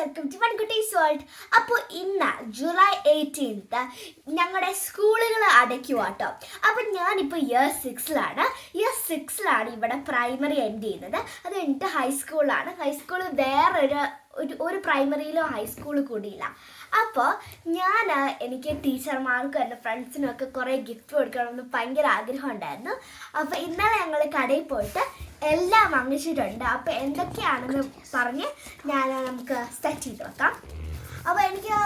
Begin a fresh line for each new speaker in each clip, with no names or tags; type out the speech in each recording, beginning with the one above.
Welcome to വൺകുട്ടീസ് world അപ്പോൾ ഇന്ന് July eighteenth ഞങ്ങളുടെ സ്കൂളുകൾ അടയ്ക്കുക കേട്ടോ അപ്പം ഞാനിപ്പോൾ ഇയർ സിക്സിലാണ് ഇയർ സിക്സിലാണ് ഇവിടെ പ്രൈമറി എൻഡ് ചെയ്യുന്നത്. അത് കഴിഞ്ഞിട്ട് ഹൈസ്കൂളാണ് ഹൈസ്കൂൾ വേറൊരു ഒരു ഒരു പ്രൈമറിയിലോ ഹൈസ്കൂളിൽ കൂടിയില്ല. അപ്പോൾ ഞാൻ എനിക്ക് ടീച്ചർമാർക്കും എന്റെ ഫ്രണ്ട്സിനും ഒക്കെ കുറേ ഗിഫ്റ്റ് കൊടുക്കണമെന്ന് ഭയങ്കര ആഗ്രഹം ഉണ്ടായിരുന്നു അപ്പോൾ ഇന്നലെ ഞങ്ങൾ കടയിൽ പോയിട്ട് എല്ലാം വാങ്ങിച്ചിട്ടുണ്ട്. അപ്പോൾ എന്തൊക്കെയാണെന്ന് പറഞ്ഞ് ഞാൻ നമുക്ക് സെറ്റ് ചെയ്ത് വെക്കാം. അപ്പോൾ എനിക്ക്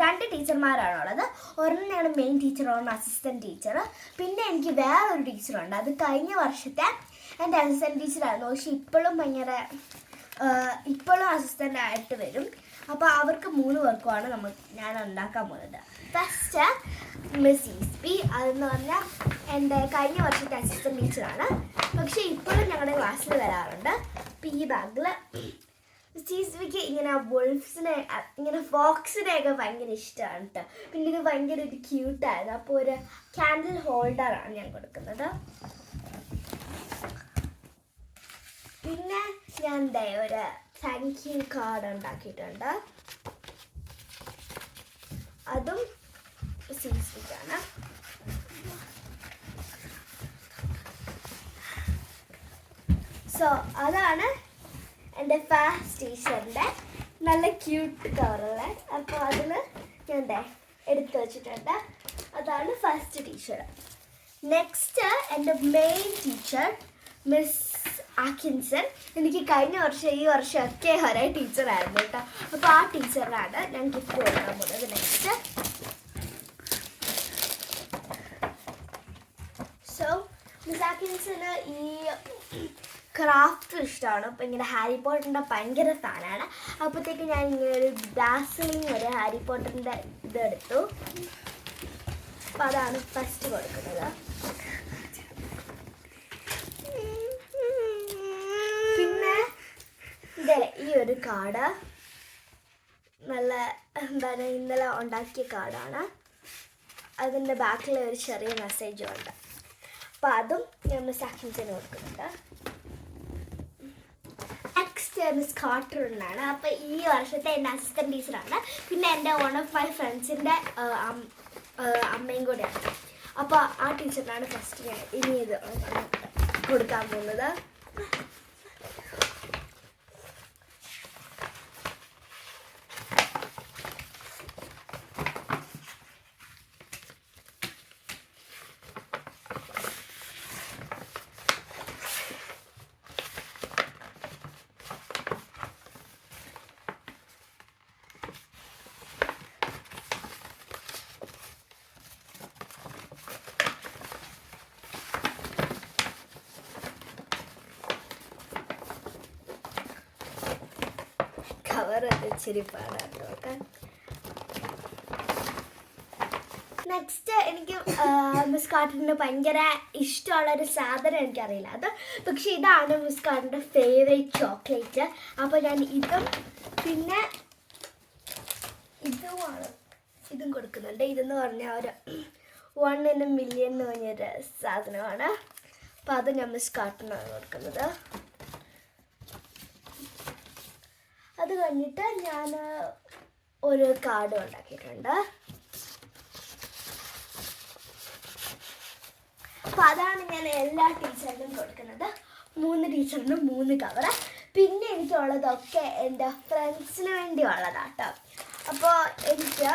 രണ്ട് ടീച്ചർമാരാണുള്ളത്. ഒരെണ്ണയാണ് മെയിൻ ടീച്ചർ ഒന്ന് അസിസ്റ്റന്റ് ടീച്ചർ പിന്നെ എനിക്ക് വേറൊരു ടീച്ചറുണ്ട്. അത് കഴിഞ്ഞ വർഷത്തെ എന്റെ അസിസ്റ്റന്റ് ടീച്ചറായിരുന്നു പക്ഷെ ഇപ്പോഴും ഭയങ്കര ഇപ്പോഴും അസിസ്റ്റന്റ് ആയിട്ട് വരും. അപ്പോൾ അവർക്ക് മൂന്ന് പേർക്കുമാണ് നമ്മൾ ഞാൻ ഉണ്ടാക്കാൻ പോകുന്നത്. ഫസ്റ്റ് മിസ് ഈസ്പി അതെന്ന് പറഞ്ഞാൽ എന്റെ കഴിഞ്ഞ വർഷത്തെ അസിസ്റ്റന്റ് ടീച്ചറാണ് പക്ഷേ ഇപ്പോഴും ഞങ്ങളുടെ ക്ലാസ്സിൽ വരാറുണ്ട്. അപ്പോൾ ഈ ബാഗിൽ ചീസ്വിക്ക് ഇങ്ങനെ വോൾഫ്സിനെ ഇങ്ങനെ ഫോക്സിനെ ഒക്കെ ഭയങ്കര ഇഷ്ടമാണ് കേട്ടോ പിന്നെ ഇത് ഭയങ്കര ഒരു ക്യൂട്ടായിരുന്നു അപ്പോൾ ഒരു ക്യാൻഡിൽ ഹോൾഡറാണ് ഞാൻ കൊടുക്കുന്നത്. പിന്നെ ഞാൻ ദേ ഒരു താങ്ക് യു കാർഡ് ഉണ്ടാക്കിയിട്ടുണ്ട്. അതും സീസ്വിക്കാണ് സോ അതാണ് എന്റെ ഫാസ്റ്റ് ടീച്ചറിന്റെ നല്ല ക്യൂട്ട് കവറുള്ള അപ്പോൾ അതിൽ ഞാൻ ദേ എടുത്തു വച്ചിട്ടുണ്ട്. അതാണ് ഫസ്റ്റ് ടീച്ചർ നെക്സ്റ്റ് എന്റെ മെയിൻ ടീച്ചർ മിസ് ആക്കിൻസൺ എനിക്ക് കഴിഞ്ഞ വർഷം ഈ വർഷം ഒക്കെ ഒരേ ടീച്ചറായിരുന്നു കേട്ടോ. അപ്പോൾ ആ ടീച്ചറിനാണ് ഞാൻ ഗിഫ്റ്റ് കൊടുക്കാൻ പോകുന്നത്. നെക്സ്റ്റ് സോ മിസ് ആക്കിൻസന് ഈ ക്രാഫ്റ്റ് ഇഷ്ടമാണ്. അപ്പോൾ ഇങ്ങനെ ഹാരി പോട്ടറിന്റെ ഭയങ്കര ഫാനാണ്. അപ്പോഴത്തേക്ക് ഞാൻ ഇങ്ങനെ ഒരു ഡാസ്ലിങ് ഒരു ഹാരി പോട്ടറിന്റെ ഇതെടുത്തു അപ്പോൾ അതാണ് ഫസ്റ്റ് കൊടുക്കുന്നത് പിന്നെ ഇതേ ഈ ഒരു കാർഡ് നല്ല എന്താണ് ഇന്നലെ ഉണ്ടാക്കിയ കാർഡാണ് അതിന്റെ ബാക്കിൽ ഒരു ചെറിയ മെസ്സേജും ഉണ്ട്. അപ്പോൾ അതും ഞാൻ മിസ് ആക്ഷൻസിന് കൊടുക്കുന്നുണ്ട് നെക്സ്റ്റ് മിസ് എന്നാണ് അപ്പോൾ ഈ വർഷത്തെ എന്റെ അസിസ്റ്റന്റ് ടീച്ചറാണ് പിന്നെ എന്റെ വൺ ഓഫ് മൈ ഫ്രണ്ട്സിന്റെ അമ്മയും കൂടെയാണ്. അപ്പോൾ ആ ടീച്ചറിനാണ് ഫസ്റ്റ് ഇനി ഇത് കൊടുക്കാൻ പോകുന്നത്. കവർ പാടാട്ടോ നോക്കാൻ നെക്സ്റ്റ് എനിക്ക് മിസ് കാർട്ടിന് ഭയങ്കര ഇഷ്ടമുള്ള ഒരു സാധനം എനിക്കറിയില്ല. അത് പക്ഷെ ഇതാണ് മിസ് കാർട്ടിന്റെ ഫേവറേറ്റ് ചോക്ലേറ്റ്. അപ്പോൾ ഞാൻ ഇതും പിന്നെ ഇതുമാണ് ഇതും കൊടുക്കുന്നുണ്ട്. ഇതെന്ന് പറഞ്ഞാൽ ഒരു വൺ ഇൻ എ മില്യൺ എന്ന് പറഞ്ഞൊരു സാധനമാണ്. അപ്പോൾ അത് ഞാൻ മിസ് കാർട്ടിനാണ് കൊടുക്കുന്നത് അത് കഴിഞ്ഞിട്ട് ഞാൻ ഒരു കാർഡ് ഉണ്ടാക്കിയിട്ടുണ്ട് അപ്പൊ അതാണ് ഞാൻ എല്ലാ ടീച്ചറിനും കൊടുക്കുന്നത്. മൂന്ന് ടീച്ചറിനും മൂന്ന് കവറ് പിന്നെ എനിക്കുള്ളതൊക്കെ എന്റെ ഫ്രണ്ട്സിന് വേണ്ടി ഉള്ളതാട്ടോ അപ്പോൾ എനിക്ക്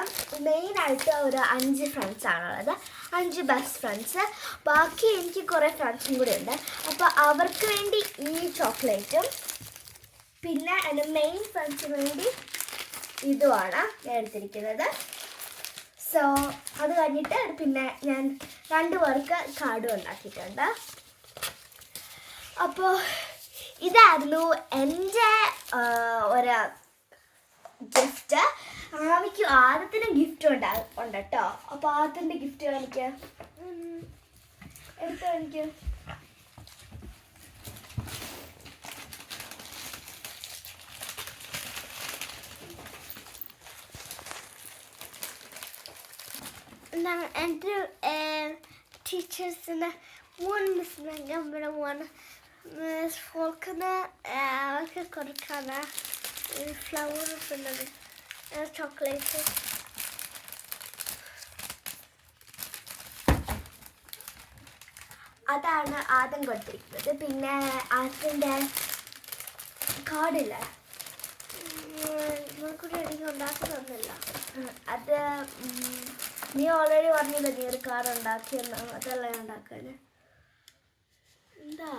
മെയിനായിട്ട് ഒരു അഞ്ച് ഫ്രണ്ട്സ് ആണുള്ളത്. അഞ്ച് ബെസ്റ്റ് ഫ്രണ്ട്സ് ബാക്കി എനിക്ക് കുറേ ഫ്രണ്ട്സും കൂടി ഉണ്ട്. അപ്പോൾ അവർക്ക് വേണ്ടി ഈ ചോക്ലേറ്റും പിന്നെ എന്റെ മെയിൻ ഫ്രണ്ട്സിന് വേണ്ടി ഇതുമാണ് ഞാൻ എടുത്തിരിക്കുന്നത്. സോ അത് കഴിഞ്ഞിട്ട് പിന്നെ ഞാൻ രണ്ട് പേർക്ക് കാർഡ് ഉണ്ടാക്കിയിട്ടുണ്ട്. അപ്പോൾ ഇതായിരുന്നു എന്റെ ഒരു ഗിഫ്റ്റ് ആമിക്ക് ആദ്യത്തിന് ഗിഫ്റ്റ് ഉണ്ടാ ഉണ്ട് കേട്ടോ. അപ്പോൾ ആദ്യത്തിന്റെ ഗിഫ്റ്റ് എനിക്ക് എടുത്തോ എനിക്ക്?
Miss Megan, one Miss Falconer, uh, vad ska jag kalla flower ഉള്ളത് ചോക്ലേറ്റ്
അതാണ് ആദ്യം കൊടുത്തിരിക്കുന്നത്. പിന്നെ അതിന്റെ കാർഡില്ല?
നമുക്കൊരു എനിക്ക് ഉണ്ടാക്കി
അത് നീ ഓൾറെഡി പറഞ്ഞില്ല നീ ഒരു കാർ ഉണ്ടാക്കിയെന്ന്? അതല്ല ഉണ്ടാക്കാൻ എന്താ?